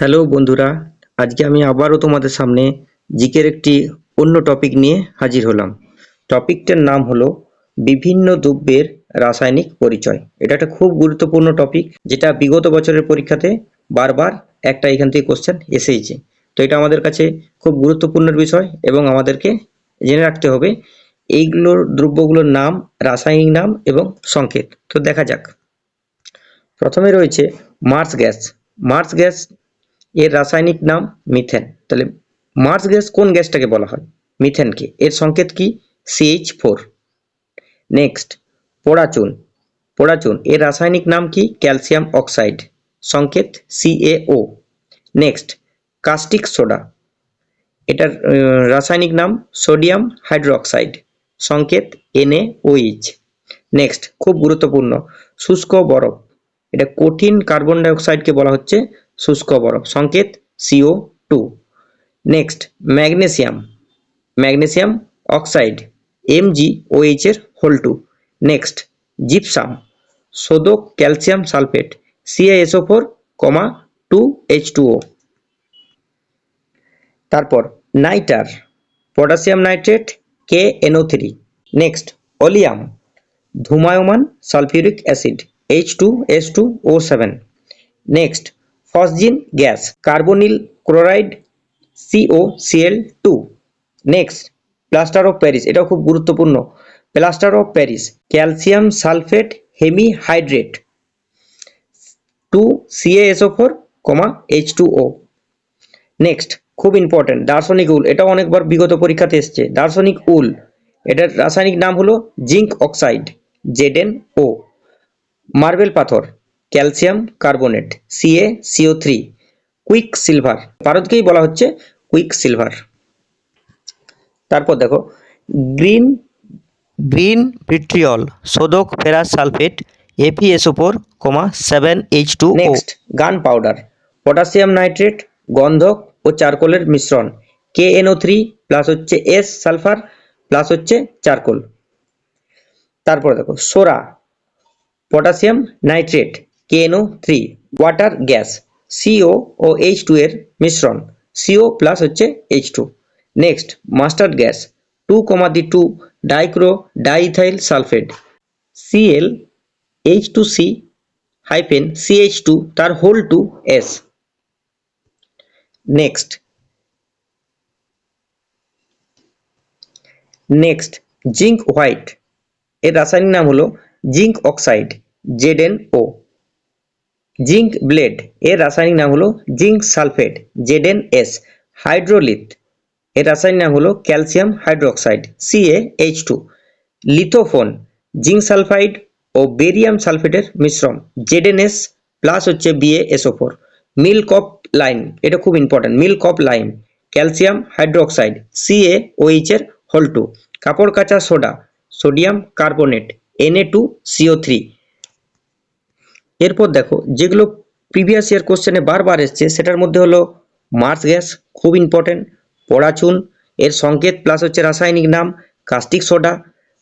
Hello বন্ধুরা, আজকে আমি আবারও তোমাদের সামনে জিকের একটি অন্য টপিক নিয়ে হাজির হলাম। টপিকটার নাম হলো বিভিন্ন দ্রব্যের রাসায়নিক পরিচয়। এটা একটা খুব গুরুত্বপূর্ণ টপিক যেটা বিগত বছরের পরীক্ষাতে বারবার একটা এখান থেকে কোশ্চেন এসেইছে। তো এটা আমাদের কাছে খুব গুরুত্বপূর্ণ বিষয় এবং আমাদেরকে জেনে রাখতে হবে এইগুলোর দ্রব্যগুলোর নাম, রাসায়নিক নাম এবং সংকেত। তো দেখা যাক। প্রথমে রয়েছে মার্স গ্যাস। মার্স গ্যাস এর রাসায়নিক নাম মিথেন। তাহলে মার্স গ্যাস কোন গ্যাসটাকে বলা হয়? মিথেনকে। এর সংকেত কি? সিএইচ ফোর নেক্সট পোড়াচুন পোড়াচুন এর রাসায়নিক নাম কি? Calcium oxide. সংকেত সিএও নেক্সট কাস্টিক সোডা। এটার রাসায়নিক নাম সোডিয়াম হাইড্রোক্সাইড। সংকেত এনএওইচ নেক্সট খুব গুরুত্বপূর্ণ, শুষ্ক বরফ। এটা কঠিন কার্বন ডাইঅক্সাইডকে বলা হচ্ছে শুষ্ক বরফ। সংকেত CO two next magnesium magnesium oxide M G OH এর whole two next gypsum সোদক calcium sulphate CISO four comma two H two O তারপর nitre potassium nitrate K NO three next oleum ধুমায়মান sulphuric acid H two S two O seven next phosgene gas, carbonyl chloride CO CL two next plaster of Paris এটাও খুব গুরুত্বপূর্ণ। Plaster of Paris calcium sulphate hemihydrate two CASO four comma H two O next খুব important দার্শনিক wool, এটাও অনেকবার বিগত পরীক্ষাতে এসছে। দার্শনিক উল, এটার রাসায়নিক নাম হলো zinc oxide, ZN O. Marble পাথর calcium carbonate CA CO three quick silver. ভারতকেই বলা হচ্ছে কুইক সিলভার। তারপর দেখো green green vitriol সোদক ferrous sulphate APSO four comma seven H two next gun powder potassium nitrate গন্ধক ও চারকোলের মিশ্রণ। কে এনও থ্রি প্লাস হচ্ছে S sulphur plus হচ্ছে charcoal. তারপর দেখো সোরা potassium nitrate KNO three, water gas, CO ও H two এর মিশ্রণ, সিও প্লাস হচ্ছে H two. Next, mustard gas, two comma di two dichloro diethyl sulphate, CL H two C hyphen CH two তার whole two S. Next next, zinc white, এর রাসায়নিক নাম হলো zinc oxide ZN O. Zinc blade. এর রাসায়নিক নাম হলো zinc sulphate ZN S. Hydrolith, এর রাসায়নিক নাম হলো calcium hydroxide CA H two lithophone, zinc sulphide ও বেরিয়াম সালফেটের মিশ্রণ জেডেনএস প্লাস হচ্ছে BA SO four milk of lime এটা খুব important milk of lime calcium hydroxide CA OH এর হোল টু কাপড় কাচা soda, sodium carbonate NA two CO three এরপর দেখো, যেগুলো প্রিভিয়াস ইয়ার কোশ্চেনে বারবার এসছে, সেটার মধ্যে হলো মার্স গ্যাস খুব ইম্পর্টেন্ট পড়াচুন এর সংকেত প্লাস হচ্ছে রাসায়নিক নাম কাস্টিক সোডা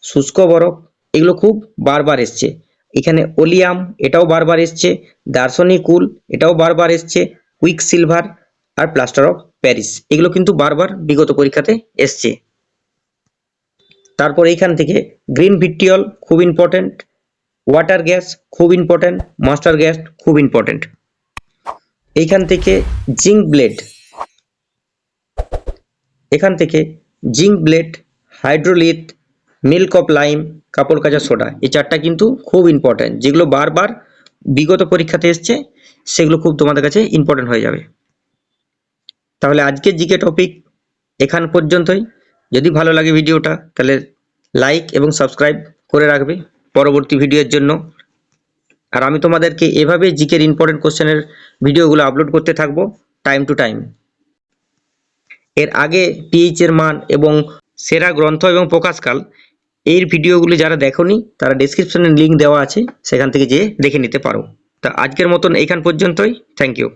শুষ্ক বরফ, এগুলো খুব বারবার এসছে। এখানে ওলিয়াম এটাও বারবার এসছে, দার্শনিক উল, এটাও বারবার এসছে কুইক সিলভার আর প্লাস্টার অফ প্যারিস এগুলো কিন্তু বারবার বিগত পরীক্ষাতে এসছে। তারপর এইখান থেকে গ্রিন ভিট্রিয়ল খুব ইম্পর্টেন্ট ওয়াটার গ্যাস খুব ইম্পর্টেন্ট মাস্টার গ্যাস খুব ইম্পর্টেন্ট এইখান থেকে জিঙ্ক ব্লেড এখান থেকে zinc blade hydrolith milk of lime কাপড় কাচা সোডা এই চারটা কিন্তু খুব ইম্পর্টেন্ট যেগুলো বারবার বিগত পরীক্ষাতে এসছে, সেগুলো খুব তোমাদের কাছে ইম্পর্টেন্ট হয়ে যাবে। তাহলে আজকের জিকে টপিক এখান পর্যন্তই। যদি ভালো লাগে ভিডিওটা, তাহলে লাইক এবং সাবস্ক্রাইব করে রাখবে। পরবর্তী ভিডিওর জন্য। আর আমি তোমাদেরকে এভাবে জিকের ইম্পর্টেন্ট কোশ্চেনের ভিডিওগুলো আপলোড করতে থাকব টাইম টু টাইম। এর আগে পিএইচ এর মান এবং সেরা গ্রন্থ এবং প্রকাশকাল, এর ভিডিওগুলি যারা দেখোনি, তারা ডেসক্রিপশনে লিংক দেওয়া আছে, সেখান থেকে যেয়ে দেখে নিতে পারো। তা আজকের মতন এইখান পর্যন্তই। Thank you